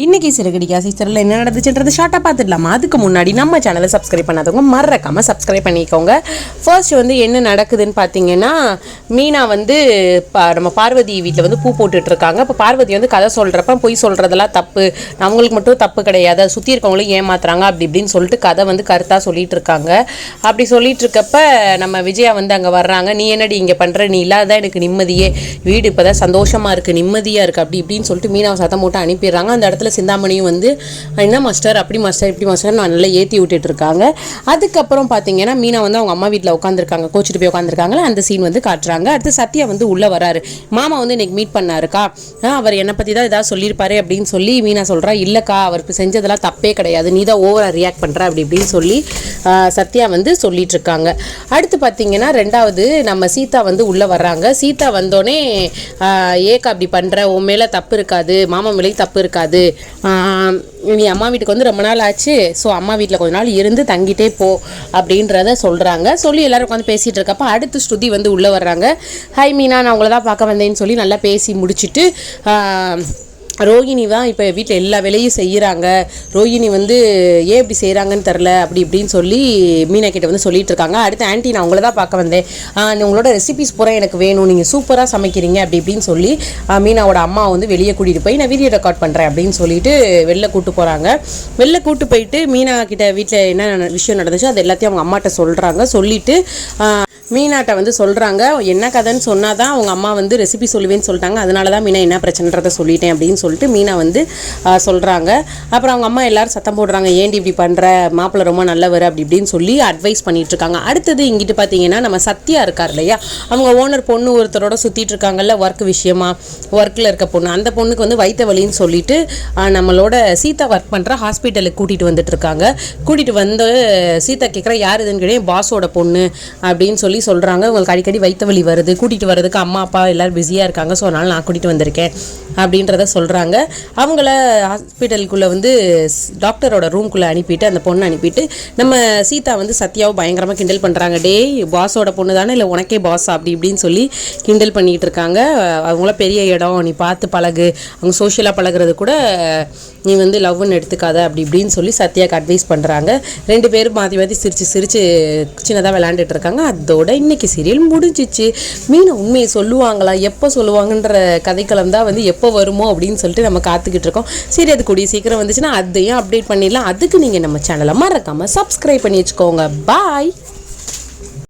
இன்னைக்கு சிறுகடிக்கா சீசரில் என்ன நடந்துச்சுன்றது ஷார்ட்டாக பார்த்துடலாமா? அதுக்கு முன்னாடி நம்ம சேனலை சப்ஸ்கிரைப் பண்ணாதவங்க மறக்காமல் சப்ஸ்கிரைப் பண்ணிக்கோங்க. ஃபர்ஸ்ட் வந்து என்ன நடக்குதுன்னு பார்த்தீங்கன்னா மீனா வந்து பா நம்ம பார்வதி வீட்டில் வந்து பூ போட்டுட்ருக்காங்க. இப்போ பார்வதி வந்து கதை சொல்கிறப்ப பொய் சொல்கிறதெல்லாம் தப்பு. அவங்களுக்கு மட்டும் தப்பு கிடையாது. அதை சுற்றி இருக்கவங்களும் ஏமாத்துறாங்க அப்படி இப்படின்னு சொல்லிட்டு கதை வந்து கருத்தாக சொல்லிட்டு இருக்காங்க அப்படி சொல்லிட்டு இருக்கப்ப நம்ம விஜயா வந்து அங்கே வர்றாங்க. நீ என்னடி இங்கே பண்ணுற நீ இல்லாத எனக்கு நிம்மதியே. வீடு இப்போ தான் சந்தோஷமாக இருக்குது நிம்மதியாக இருக்குது அப்படி இப்படின்னு சொல்லிட்டு மீனாவை சத்தம் போட்டு அனுப்பிடுறாங்க. அந்த இடத்துல சிந்தாமணியும் வந்து என்ன மாஸ்டர் அப்படி மாஸ்டர் இப்படி மாஸ்டர் நான் நல்லா ஏற்றி விட்டுட்டு இருக்காங்க அதுக்கப்புறம் பார்த்தீங்கன்னா மீனா வந்து அவங்க அம்மா வீட்டில் உட்காந்துருக்காங்க கோச்சிட்டு போய் உட்காந்துருக்காங்களா அந்த சீன் வந்து காட்டுறாங்க. அடுத்து சத்யா வந்து உள்ளே வராரு. மாமா வந்து இன்னைக்கு மீட் பண்ணாருக்கா? அவர் என்னை பற்றி தான் ஏதாவது சொல்லியிருப்பாரு அப்படின்னு சொல்லி மீனா சொல்கிறா இல்லைக்கா அவருக்கு செஞ்சதெல்லாம் தப்பே கிடையாது. நீ தான் ஓவராக ரியாக்ட் பண்ணுற அப்படி இப்படின்னு சொல்லி சத்யா வந்து சொல்லிட்டு இருக்காங்க அடுத்து பார்த்தீங்கன்னா ரெண்டாவது நம்ம சீதா வந்து உள்ளே வர்றாங்க. சீதா வந்தோடனே ஏக்கா அப்படி பண்ணுற உன் மேலே தப்பு இருக்காது மாமா மேலேயும் தப்பு இருக்காது. நீ அம்மா வீட்டுக்கு வந்து ரொம்ப நாள் ஆச்சு ஸோ அம்மா வீட்டில் கொஞ்ச நாள் இருந்து தங்கிட்டே போ அப்படின்றத சொல்கிறாங்க சொல்லி எல்லோரும் உட்காந்து பேசிகிட்டு இருக்கப்போ அடுத்து ஸ்ருதி வந்து உள்ளே வர்றாங்க. ஹை மீனா நான் உங்களை தான் பார்க்க வந்தேன்னு சொல்லி நல்லா பேசி முடிச்சுட்டு ரோஹிணி ரோகிணி தான் இப்போ வீட்டில் எல்லா வேலையும் செய்கிறாங்க ரோகிணி வந்து ஏன் இப்படி செய்கிறாங்கன்னு தெரில அப்படி இப்படின்னு சொல்லி மீனா கிட்ட வந்து சொல்லிட்டு இருக்காங்க. அடுத்து ஆன்ட்டி நான் உங்களை தான் பார்க்க வந்தேன். உங்களோட ரெசிபிஸ் பூரா எனக்கு வேணும். நீங்கள் சூப்பராக சமைக்கிறீங்க அப்படி இப்படின்னு சொல்லி மீனாவோட அம்மா வந்து வெளியே கூட்டிகிட்டு போய் நான் வீடியோ ரெக்கார்ட் பண்ணுறேன் அப்படின்னு சொல்லிட்டு வெளில கூட்டு போகிறாங்க வெளில கூட்டு போயிட்டு மீனா கிட்ட வீட்டில் என்ன விஷயம் நடந்துச்சோ அது எல்லாத்தையும் அவங்க அம்மாட்ட சொல்கிறாங்க சொல்லிட்டு மீனாட்ட வந்து சொல்கிறாங்க என்ன கதைன்னு சொன்னால் தான் அவங்க அம்மா வந்து ரெசிபி சொல்லுவேன்னு சொல்லிட்டாங்க. அதனால தான் மீனா என்ன பிரச்சனைன்றதை சொல்லிட்டேன் அப்படின்னு சொல்லிட்டு மீனா வந்து சொல்கிறாங்க அப்புறம் அவங்க அம்மா எல்லாரும் சத்தம் போடுறாங்க ஏன்டி இப்படி பண்ணுற மாப்பிள்ளை ரொம்ப நல்லவர் அப்படி இப்படின்னு சொல்லி அட்வைஸ் பண்ணிட்டு இருக்காங்க. அடுத்தது இங்கிட்டு பார்த்தீங்கன்னா நம்ம சத்யா இருக்கார் இல்லையா? அவங்க ஓனர் பொண்ணு ஒருத்தரோட சுற்றிட்டு இருக்காங்கல்ல ஒர்க் விஷயமா? ஒர்க்கில் இருக்க பொண்ணு. அந்த பொண்ணுக்கு வந்து வைத்த வலின்னு சொல்லிட்டு நம்மளோட சீதா ஒர்க் பண்ணுற ஹாஸ்பிட்டலுக்கு கூட்டிகிட்டு வந்துட்டு இருக்காங்க. கூட்டிகிட்டு வந்து சீதா கேட்குற யார் இதுன்னு கேட்டேன் பாஸோட பொண்ணு அப்படின்னு சொல்லி சொல்லி சொல்கிறாங்க உங்களுக்கு அடிக்கடி வைத்த வலி வருது. கூட்டிகிட்டு வர்றதுக்கு அம்மா அப்பா எல்லோரும் பிஸியாக இருக்காங்க. ஸோ அதனால் நான் கூட்டிகிட்டு வந்திருக்கேன் அப்படின்றத சொல்கிறாங்க அவங்கள ஹாஸ்பிட்டலுக்குள்ளே வந்து டாக்டரோட ரூம்குள்ளே அனுப்பிட்டு அந்த பொண்ணை அனுப்பிட்டு நம்ம சீதா வந்து சத்யாவை பயங்கரமாக கிண்டல் பண்ணுறாங்க டேய் பாஸோட பொண்ணு தானே? இல்லை உனக்கே பாஸ் அப்படி இப்படின்னு சொல்லி கிண்டல் பண்ணிகிட்டு இருக்காங்க. அவங்கள பெரிய இடம் நீ பார்த்து பழகு. அவங்க சோஷியலாக பழகுறது கூட நீ வந்து லவ்னு எடுத்துக்காத அப்படி இப்படின்னு சொல்லி சத்யாக்கு அட்வைஸ் பண்ணுறாங்க ரெண்டு பேரும் மாற்றி மாற்றி சிரித்து சிரித்து சின்னதாக விளையாண்டுட்டு இருக்காங்க. அதோட இன்னைக்கு சீரியல் முடிஞ்சிச்சு. மீனை உண்மையை சொல்லுவாங்களா? எப்போ சொல்லுவாங்கன்ற கதைக்களம் தான் வந்து எப்போ வருமோ அப்படின்னு சொல்லிட்டு நம்ம காத்துக்கிட்டு இருக்கோம். சரி அது கூடிய சீக்கிரம் வந்துச்சுன்னா அதையும் அப்டேட் பண்ணிடலாம். அதுக்கு நீங்கள் நம்ம சேனலை மறக்காமல் சப்ஸ்கிரைப் பண்ணி வச்சுக்கோங்க. பாய்